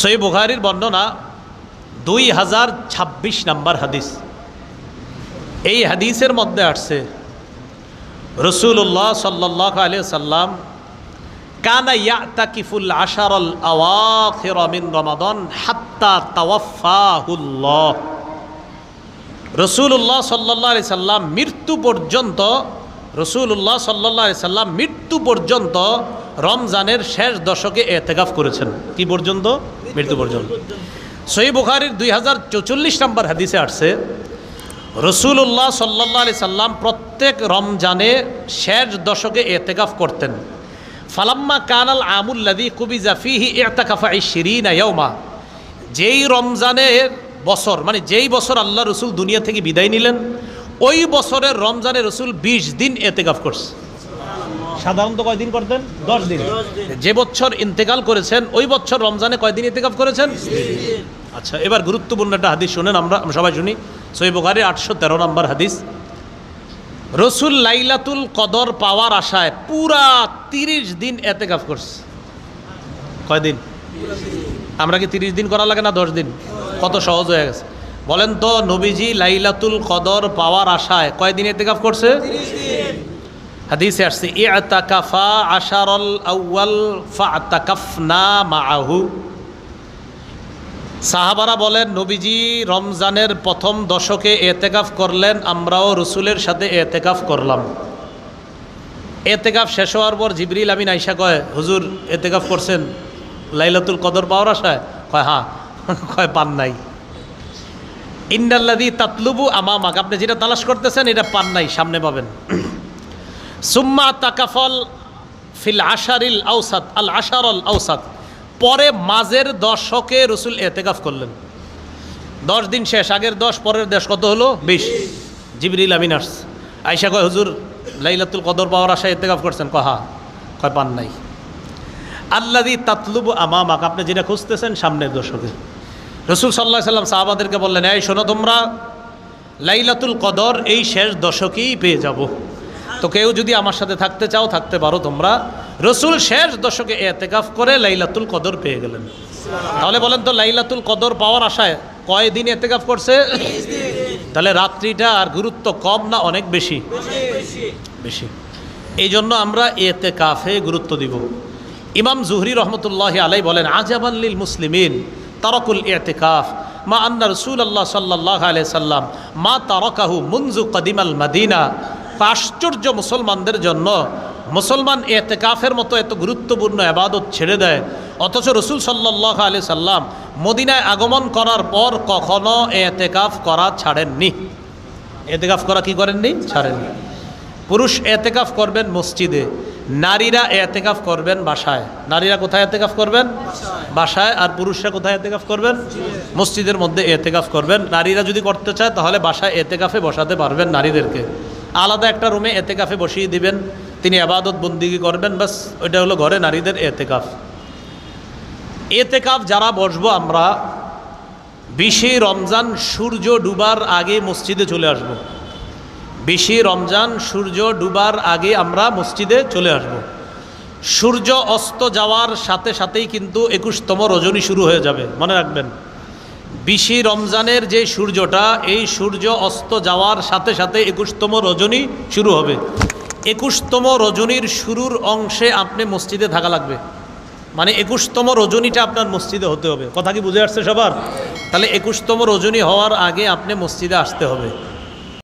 সই বুখারির বর্ণনা দুই হাজার ছাব্বিশ নাম্বার হাদিস। এই হাদিসের মধ্যে আসছে রসুল্লাহ সাল্লাহ আলিয়া সাল্লাম কানা ইয়াতাকিফুল আশারল আওয়াখির মিন রমাদন হাত্তা তাওয়াফাহুল্লাহ রসুল্লাহ সাল্লাহ আলি সাল্লাম মৃত্যু পর্যন্ত রসুল্লাহ সাল্লাহ আলি সাল্লাম মৃত্যু পর্যন্ত রমজানের শেষ দশকে এতেকাফ করেছেন। কি পর্যন্ত? মৃত্যু পর্যন্ত সই বুখারির দুই হাজার চৌচল্লিশ নম্বর হাদিসে আসছে রসুল্লাহ সাল্লাহ আলি সাল্লাম প্রত্যেক রমজানে শেষ দশকে এতেকাফ করতেন। ফালাম্মা কানাল আমুল্লাদি কুবি জাফিহি এতাকাফা শিরিন ইয়মা যেই রমজানের বছর মানে যেই বছর আল্লাহ রসুল দুনিয়া থেকে বিদায় নিলেন, ওই বছরের রমজানে রসুল বিশ দিন এতেকাফ করছে। সাধারণত কয়দিন করতেন? দশ দিন। যে বছর ইন্তেকাল করেছেন ওই বছর রমজানে কয়দিন ইন্তেকাফ করেছেন? আচ্ছা এবার গুরুত্বপূর্ণ একটা হাদিস শোনেন আমরা আমরা সবাই শুনি। সই বোকারি আটশো তেরো নম্বর হাদিস। রসুল লাইলাতুল কদর পাওয়ার আশায় পুরা তিরিশ দিন এতেকাফ করছে। কয়দিন আমরা কি তিরিশ দিন করা লাগে না দশ দিন? কত সহজ হয়ে গেছে। বলেন তো নবীজি লাইলাতুল কদর পাওয়ার আশায় কয়দিন এতেকাফ করছে? হাদিসে আসছে ইআতাকাফা আশারল আউয়াল ফাতাকাফনা মাআহু। সাহাবারা বলেন, নবীজি রমজানের প্রথম দশকে এতেকাফ করলেন, আমরাও রসুলের সাথে এতেকাফ করলাম। এতেকাফ শেষ হওয়ার পর জিবরিল আমিন আইসা কয়, হুজুর, এতেকাফ করছেন লাইলাতুল কদর পাওয়ার আশায়? কয় হ্যাঁ। কয়, পান নাই। ইন্দাল্লাদি তাতলুবু আমামাক। আপনি যেটা তালাশ করতেছেন, এটা পান নাই, সামনে পাবেন। সুম্মা তাকাফল ফিল আশারিল আউসাদ আল আশারল আউসাদ পরে মাঝের দশকে রসুল এতেকাফ করলেন। দশ দিন শেষ, আগের দশ, পরের দেশ কত হলো? বিশ। জিবরিল আমিনার্স আইসা কয়, হুজুর, লাইলাতুল কদর পাওয়ার আশায় এতেকাফ করছেন? কহা কয়, পান নাই। আল্লাদি তাতলুবু আমামাক, আপনি যেটা খুঁজতেছেন সামনের দশকে। রসুল সাল্লাহ সাল্লাম সাহাবাদেরকে বললেন, এই শোনো তোমরা, লাইলাতুল কদর এই শেষ দশকেই পেয়ে যাব। তো কেউ যদি আমার সাথে থাকতে চাও, থাকতে পারো তোমরা। রসুল শেষ দশকে এতেকাফ করে লাইলাতুল কদর পেয়ে গেলেন। তাহলে বলেন তো, লাইলাতুল কদর পাওয়ার আশায় কয়দিন এতেকাফ করছে? তাহলে রাত্রিটা আর গুরুত্ব কম না অনেক বেশি? বেশি। এই জন্য আমরা এতে কাফে গুরুত্ব দিব। ইমাম জুহরি রহমতুল্লাহ আলাই বলেন আজাবাল্লিল মুসলিমিন, তারকুল এতেকাফ, মা আন্না রসুল আল্লাহ সাল্লাহ আলাই সাল্লাম, মা তারকাহু মুনজু কদিমাল মাদিনা আশ্চর্য মুসলমানদের জন্য মুসলমান এতেকাফের মতো এত গুরুত্বপূর্ণ আবাদত ছেড়ে দেয়। অথচ রসুল সাল্লাহ আলি সাল্লাম মদিনায় আগমন করার পর কখনো এতেকাফ করা ছাড়েননি। এতেকাফ করা কি করেননি? ছাড়েননি। পুরুষ এতেকাফ করবেন মসজিদে, নারীরা এতেকাফ করবেন বাসায়। নারীরা কোথায় এতেকাফ করবেন? বাসায়। আর পুরুষরা কোথায় এতেকাফ করবেন? মসজিদের মধ্যে এতেকাফ করবেন। নারীরা যদি করতে চায় তাহলে বাসায় এতেকাফে বসাতে পারবেন নারীদেরকে। আলাদা একটা রুমে এতেকাফে বসিয়ে দিবেন, তিনি আবাদত বন্দিগি করবেন, বাস ওইটা হলো ঘরে নারীদের এতেকাফ এতেকাফ যারা বসবো আমরা, বিশে রমজান সূর্য ডুবার আগে মসজিদে চলে আসব। বিশে রমজান সূর্য ডুবার আগে আমরা মসজিদে চলে আসব। সূর্য অস্ত যাওয়ার সাথে সাথেই কিন্তু একুশতম রজনী শুরু হয়ে যাবে, মনে রাখবেন বিশে রমজানের যে সূর্যটা, এই সূর্য অস্ত যাওয়ার সাথে সাথে একুশতম রজনী শুরু হবে। একুশতম রজনীর শুরুর অংশে আপনি মসজিদে থাকা লাগবে। মানে একুশতম রজনীটা আপনার মসজিদে হতে হবে। কথা কি বুঝে আসছে সবার? তাহলে একুশতম রজনী হওয়ার আগে আপনি মসজিদে আসতে হবে।